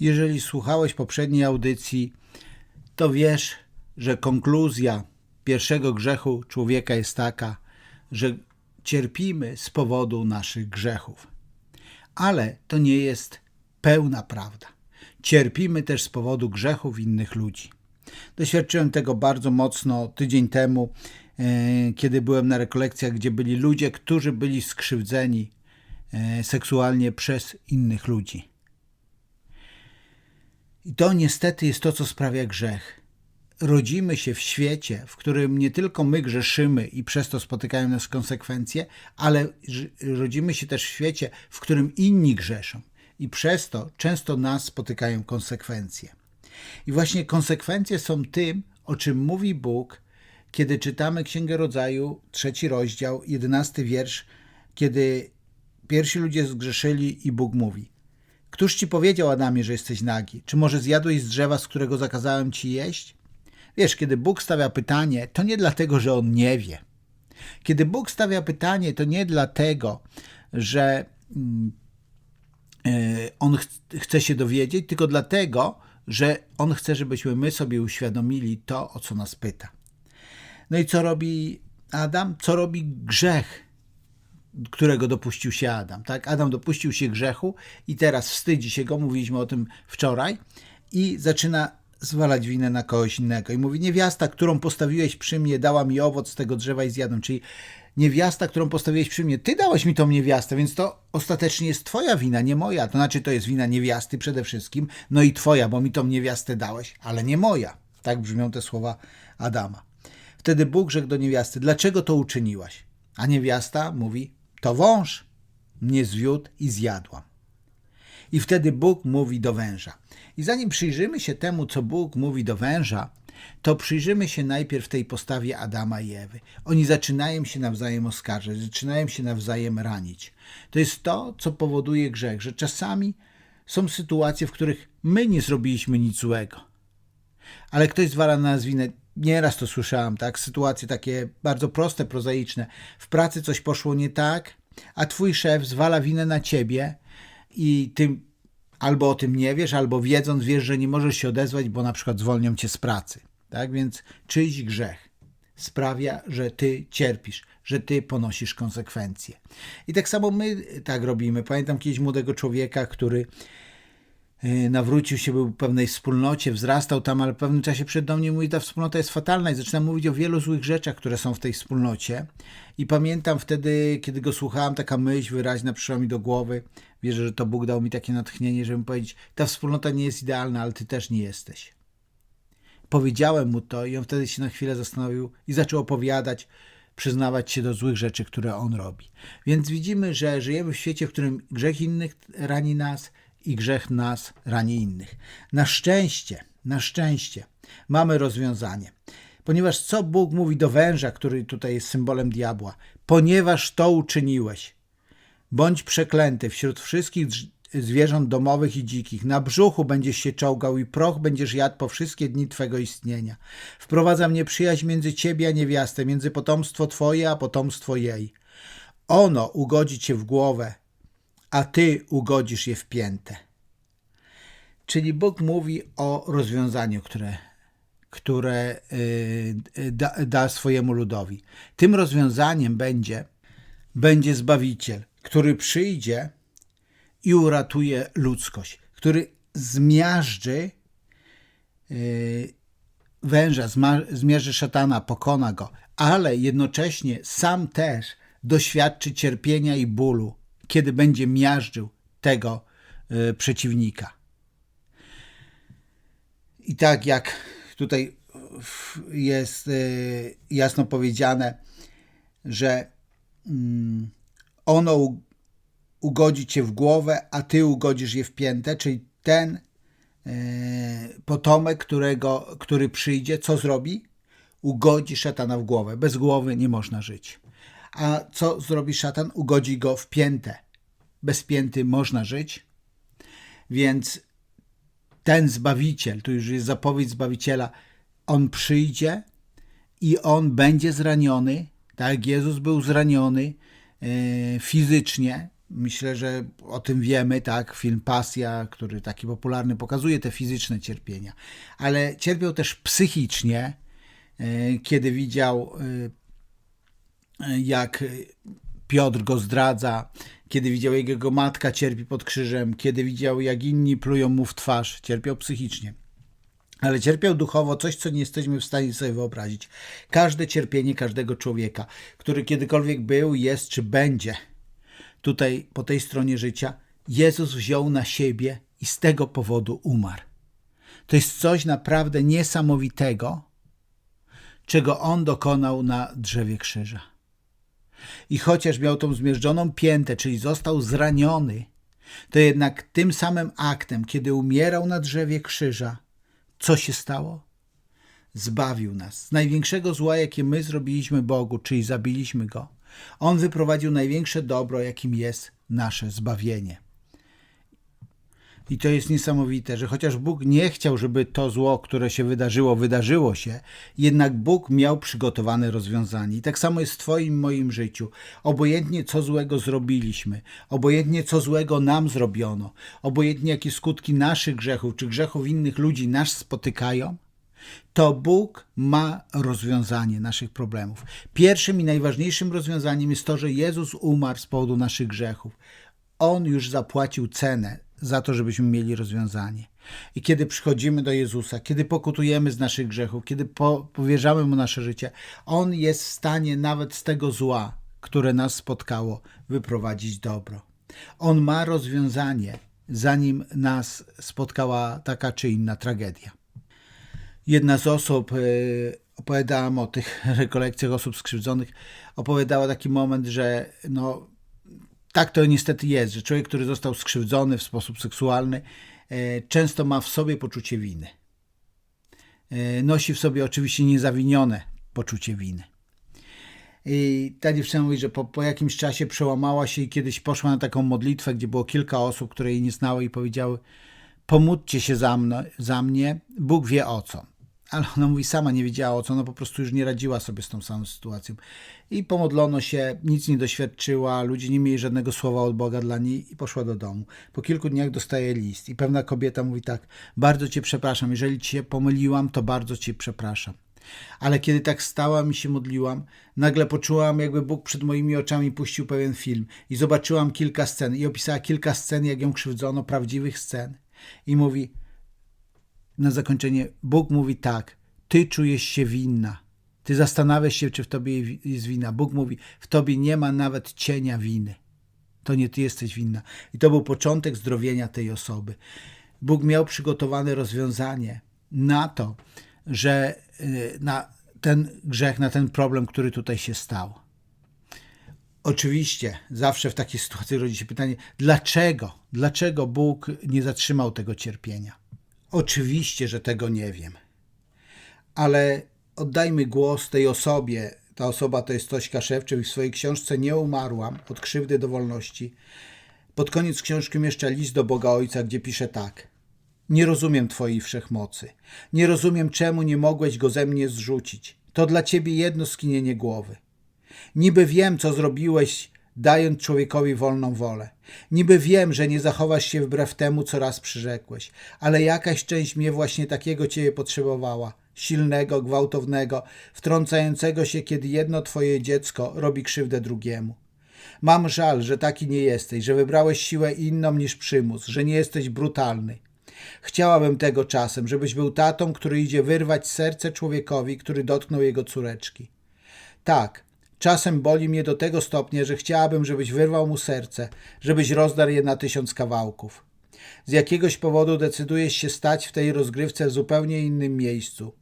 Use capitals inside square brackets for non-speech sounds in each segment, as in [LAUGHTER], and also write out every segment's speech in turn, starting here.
Jeżeli słuchałeś poprzedniej audycji, to wiesz, że konkluzja pierwszego grzechu człowieka jest taka, że cierpimy z powodu naszych grzechów. Ale to nie jest pełna prawda. Cierpimy też z powodu grzechów innych ludzi. Doświadczyłem tego bardzo mocno tydzień temu, e, kiedy byłem na rekolekcjach, gdzie byli ludzie, którzy byli skrzywdzeni e, seksualnie przez innych ludzi. I to niestety jest to, co sprawia grzech. Rodzimy się w świecie, w którym nie tylko my grzeszymy i przez to spotykają nas konsekwencje, ale rodzimy się też w świecie, w którym inni grzeszą i przez to często nas spotykają konsekwencje. I właśnie konsekwencje są tym, o czym mówi Bóg, kiedy czytamy Księgę Rodzaju, trzeci rozdział, jedenasty wiersz, kiedy pierwsi ludzie zgrzeszyli i Bóg mówi: Któż ci powiedział, Adamie, że jesteś nagi? Czy może zjadłeś z drzewa, z którego zakazałem ci jeść? Wiesz, kiedy Bóg stawia pytanie, to nie dlatego, że on nie wie. Kiedy Bóg stawia pytanie, to nie dlatego, że mm, e, on ch chce się dowiedzieć, tylko dlatego, że on chce, żebyśmy my sobie uświadomili to, o co nas pyta. No i co robi Adam? Co robi grzech, którego dopuścił się Adam? Tak? Adam dopuścił się grzechu i teraz wstydzi się go, mówiliśmy o tym wczoraj, i zaczyna zwalać winę na kogoś innego. I mówi, niewiasta, którą postawiłeś przy mnie, dała mi owoc z tego drzewa i zjadłem. Czyli niewiasta, którą postawiłeś przy mnie, ty dałeś mi tą niewiastę, więc to ostatecznie jest twoja wina, nie moja. To znaczy, to jest wina niewiasty przede wszystkim, no i twoja, bo mi tą niewiastę dałeś, ale nie moja. Tak brzmią te słowa Adama. Wtedy Bóg rzekł do niewiasty, dlaczego to uczyniłaś? A niewiasta mówi, to wąż mnie zwiódł i zjadłam. I wtedy Bóg mówi do węża. I zanim przyjrzymy się temu, co Bóg mówi do węża, to przyjrzymy się najpierw tej postawie Adama i Ewy. Oni zaczynają się nawzajem oskarżać, zaczynają się nawzajem ranić. To jest to, co powoduje grzech, że czasami są sytuacje, w których my nie zrobiliśmy nic złego. Ale ktoś zwala na nas winę. Nieraz to słyszałam, tak? Sytuacje takie bardzo proste, prozaiczne. W pracy coś poszło nie tak, a twój szef zwala winę na ciebie i ty albo o tym nie wiesz, albo wiedząc wiesz, że nie możesz się odezwać, bo na przykład zwolnią cię z pracy. Tak więc czyjś grzech sprawia, że ty cierpisz, że ty ponosisz konsekwencje. I tak samo my tak robimy. Pamiętam kiedyś młodego człowieka, który nawrócił się, był w pewnej wspólnocie, wzrastał tam, ale w pewnym czasie przed do mnie mówi, ta wspólnota jest fatalna i zaczyna mówić o wielu złych rzeczach, które są w tej wspólnocie. I pamiętam wtedy, kiedy go słuchałem, taka myśl wyraźna przyszła mi do głowy. Wierzę, że to Bóg dał mi takie natchnienie, żeby powiedzieć, ta wspólnota nie jest idealna, ale ty też nie jesteś. Powiedziałem mu to i on wtedy się na chwilę zastanowił i zaczął opowiadać, przyznawać się do złych rzeczy, które on robi. Więc widzimy, że żyjemy w świecie, w którym grzech innych rani nas i grzech nas rani innych. Na szczęście, na szczęście mamy rozwiązanie. Ponieważ co Bóg mówi do węża, który tutaj jest symbolem diabła? Ponieważ to uczyniłeś, bądź przeklęty wśród wszystkich zwierząt domowych i dzikich. Na brzuchu będziesz się czołgał i proch będziesz jadł po wszystkie dni Twego istnienia. Wprowadzam nieprzyjaźń między Ciebie a niewiastę, między potomstwo Twoje a potomstwo jej. Ono ugodzi Cię w głowę, a Ty ugodzisz je w piętę. Czyli Bóg mówi o rozwiązaniu, które, które yy, da, da swojemu ludowi. Tym rozwiązaniem będzie, będzie Zbawiciel, który przyjdzie i uratuje ludzkość, który zmiażdży yy, węża, zmierzy szatana, pokona go, ale jednocześnie sam też doświadczy cierpienia i bólu, kiedy będzie miażdżył tego yy, przeciwnika. I tak jak tutaj jest yy, jasno powiedziane, że mm, ono ugodzi cię w głowę, a ty ugodzisz je w piętę, czyli ten e, potomek, którego, który przyjdzie, co zrobi? Ugodzi szatana w głowę. Bez głowy nie można żyć. A co zrobi szatan? Ugodzi go w piętę. Bez pięty można żyć. Więc ten Zbawiciel, tu już jest zapowiedź Zbawiciela, on przyjdzie i on będzie zraniony, tak? Jezus był zraniony e, fizycznie, Myślę, że o tym wiemy, tak? Film Pasja, który taki popularny, pokazuje te fizyczne cierpienia, ale cierpiał też psychicznie, e, kiedy widział, e, jak Piotr go zdradza, kiedy widział, jak jego matka cierpi pod krzyżem, kiedy widział, jak inni plują mu w twarz, cierpiał psychicznie. Ale cierpiał duchowo coś, co nie jesteśmy w stanie sobie wyobrazić. Każde cierpienie każdego człowieka, który kiedykolwiek był, jest czy będzie tutaj po tej stronie życia, Jezus wziął na siebie i z tego powodu umarł. To jest coś naprawdę niesamowitego, czego On dokonał na drzewie krzyża. I chociaż miał tą zmierzczoną piętę, czyli został zraniony, to jednak tym samym aktem, kiedy umierał na drzewie krzyża, co się stało? Zbawił nas z największego zła, jakie my zrobiliśmy Bogu, czyli zabiliśmy Go. On wyprowadził największe dobro, jakim jest nasze zbawienie. I to jest niesamowite, że chociaż Bóg nie chciał, żeby to zło, które się wydarzyło, wydarzyło się, jednak Bóg miał przygotowane rozwiązanie. I tak samo jest w Twoim, moim życiu. Obojętnie co złego zrobiliśmy, obojętnie co złego nam zrobiono, obojętnie jakie skutki naszych grzechów czy grzechów innych ludzi nas spotykają, to Bóg ma rozwiązanie naszych problemów. Pierwszym i najważniejszym rozwiązaniem jest to, że Jezus umarł z powodu naszych grzechów. On już zapłacił cenę za to, żebyśmy mieli rozwiązanie. I kiedy przychodzimy do Jezusa, kiedy pokutujemy z naszych grzechów, kiedy po, powierzamy Mu nasze życie, On jest w stanie nawet z tego zła, które nas spotkało, wyprowadzić dobro. On ma rozwiązanie, zanim nas spotkała taka czy inna tragedia. Jedna z osób, e, opowiadałam o tych [LAUGHS] rekolekcjach osób skrzywdzonych, opowiadała taki moment, że no, tak to niestety jest, że człowiek, który został skrzywdzony w sposób seksualny, e, często ma w sobie poczucie winy. E, nosi w sobie oczywiście niezawinione poczucie winy. I ta dziewczyna mówi, że po, po jakimś czasie przełamała się i kiedyś poszła na taką modlitwę, gdzie było kilka osób, które jej nie znały i powiedziały: Pomódźcie się za, mno, za mnie, Bóg wie o co ale ona mówi, sama nie wiedziała o co, ona po prostu już nie radziła sobie z tą samą sytuacją. I pomodlono się, nic nie doświadczyła, ludzie nie mieli żadnego słowa od Boga dla niej i poszła do domu. Po kilku dniach dostaje list i pewna kobieta mówi tak, bardzo cię przepraszam, jeżeli cię pomyliłam, to bardzo cię przepraszam. Ale kiedy tak stałam i się modliłam, nagle poczułam, jakby Bóg przed moimi oczami puścił pewien film i zobaczyłam kilka scen i opisała kilka scen, jak ją krzywdzono, prawdziwych scen. I mówi, na zakończenie Bóg mówi tak: Ty czujesz się winna. Ty zastanawiasz się, czy w tobie jest wina. Bóg mówi: W tobie nie ma nawet cienia winy. To nie ty jesteś winna. I to był początek zdrowienia tej osoby. Bóg miał przygotowane rozwiązanie na to, że y, na ten grzech, na ten problem, który tutaj się stał. Oczywiście, zawsze w takiej sytuacji rodzi się pytanie, dlaczego? Dlaczego Bóg nie zatrzymał tego cierpienia? Oczywiście, że tego nie wiem. Ale oddajmy głos tej osobie. Ta osoba to jest Tośka Szewczyk w swojej książce Nie umarłam, od krzywdy do wolności. Pod koniec książki jeszcze list do Boga Ojca, gdzie pisze tak. Nie rozumiem Twojej wszechmocy. Nie rozumiem, czemu nie mogłeś go ze mnie zrzucić. To dla Ciebie jedno skinienie głowy. Niby wiem, co zrobiłeś dając człowiekowi wolną wolę. Niby wiem, że nie zachowasz się wbrew temu, co raz przyrzekłeś, ale jakaś część mnie właśnie takiego ciebie potrzebowała. Silnego, gwałtownego, wtrącającego się, kiedy jedno twoje dziecko robi krzywdę drugiemu. Mam żal, że taki nie jesteś, że wybrałeś siłę inną niż przymus, że nie jesteś brutalny. Chciałabym tego czasem, żebyś był tatą, który idzie wyrwać serce człowiekowi, który dotknął jego córeczki. Tak, Czasem boli mnie do tego stopnia, że chciałabym, żebyś wyrwał mu serce, żebyś rozdarł je na tysiąc kawałków. Z jakiegoś powodu decydujesz się stać w tej rozgrywce w zupełnie innym miejscu.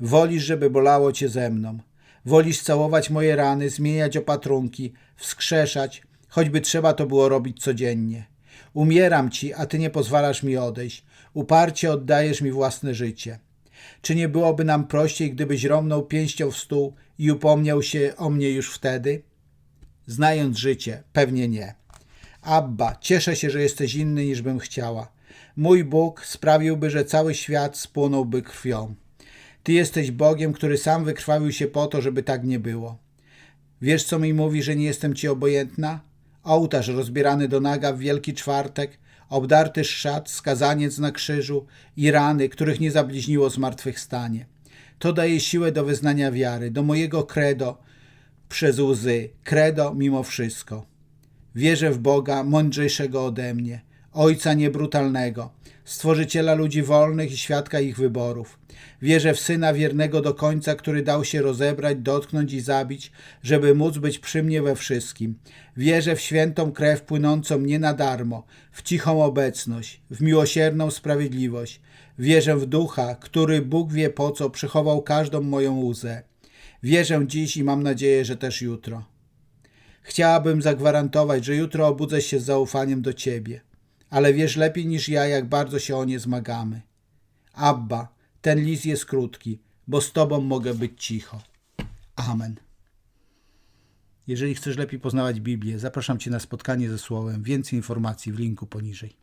Wolisz, żeby bolało cię ze mną. Wolisz całować moje rany, zmieniać opatrunki, wskrzeszać, choćby trzeba to było robić codziennie. Umieram ci, a ty nie pozwalasz mi odejść. Uparcie oddajesz mi własne życie. Czy nie byłoby nam prościej, gdybyś romnął pięścią w stół i upomniał się o mnie już wtedy? Znając życie, pewnie nie. Abba, cieszę się, że jesteś inny niż bym chciała. Mój Bóg sprawiłby, że cały świat spłonąłby krwią. Ty jesteś Bogiem, który sam wykrwawił się po to, żeby tak nie było. Wiesz, co mi mówi, że nie jestem ci obojętna? ołtarz rozbierany do naga w Wielki Czwartek, obdarty szat, skazaniec na krzyżu i rany, których nie zabliźniło zmartwychwstanie. To daje siłę do wyznania wiary, do mojego credo przez łzy, credo mimo wszystko. Wierzę w Boga mądrzejszego ode mnie, Ojca niebrutalnego, Stworzyciela ludzi wolnych i świadka ich wyborów. Wierzę w Syna wiernego do końca, który dał się rozebrać, dotknąć i zabić, żeby móc być przy mnie we wszystkim. Wierzę w świętą krew płynącą nie na darmo, w cichą obecność, w miłosierną sprawiedliwość. Wierzę w Ducha, który Bóg wie po co przychował każdą moją łzę. Wierzę dziś i mam nadzieję, że też jutro. Chciałabym zagwarantować, że jutro obudzę się z zaufaniem do Ciebie, ale wiesz lepiej niż ja, jak bardzo się o nie zmagamy. Abba, ten list jest krótki, bo z Tobą mogę być cicho. Amen. Jeżeli chcesz lepiej poznawać Biblię, zapraszam Cię na spotkanie ze Słowem. Więcej informacji w linku poniżej.